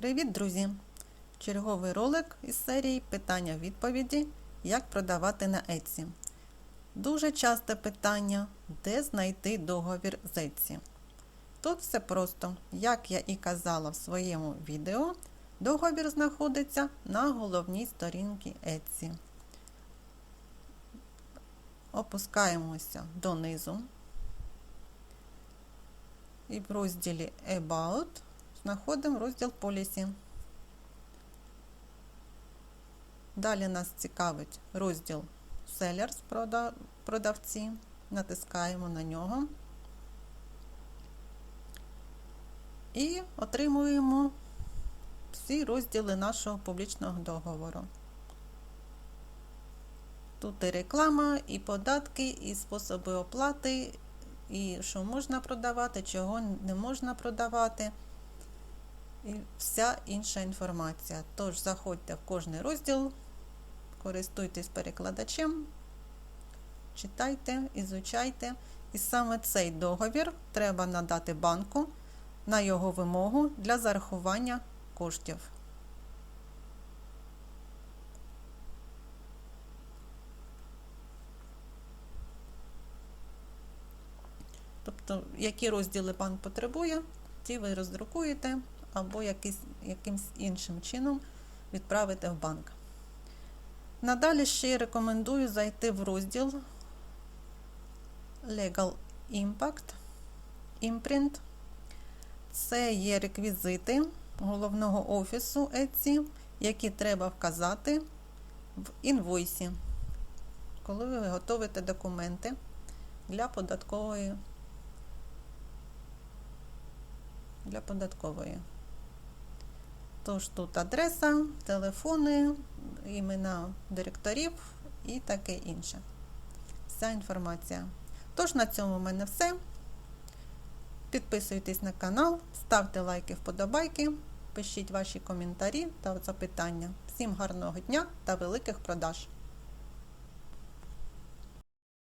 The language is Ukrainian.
Привіт, друзі! Черговий ролик із серії Питання-відповіді Як продавати на Etsy. Дуже часте питання, де знайти договір з Etsy. Тут все просто, як я і казала в своєму відео, договір знаходиться на головній сторінці Etsy. Опускаємося донизу. І в розділі About знаходимо розділ Policy. Далі нас цікавить розділ Sellers продавці. Натискаємо на нього і отримуємо всі розділи нашого публічного договору. Тут і реклама, і податки, і способи оплати, і що можна продавати, чого не можна продавати, і вся інша інформація. Тож заходьте в кожний розділ, користуйтесь перекладачем, читайте, ізучайте. І саме цей договір треба надати банку на його вимогу для зарахування коштів. Тобто, які розділи банк потребує, ті ви роздрукуєте або якийсь, якимсь іншим чином відправите в банк. Надалі ще рекомендую зайти в розділ Legal Impact Imprint. Це є реквізити головного офісу Etsy, які треба вказати в інвойсі, коли ви готуєте документи для податкової. Для податкової. Тож тут адреса, телефони, імена директорів і таке інше. Вся інформація. Тож, на цьому в мене все. Підписуйтесь на канал, ставте лайки, вподобайки, пишіть ваші коментарі та запитання. Всім гарного дня та великих продаж!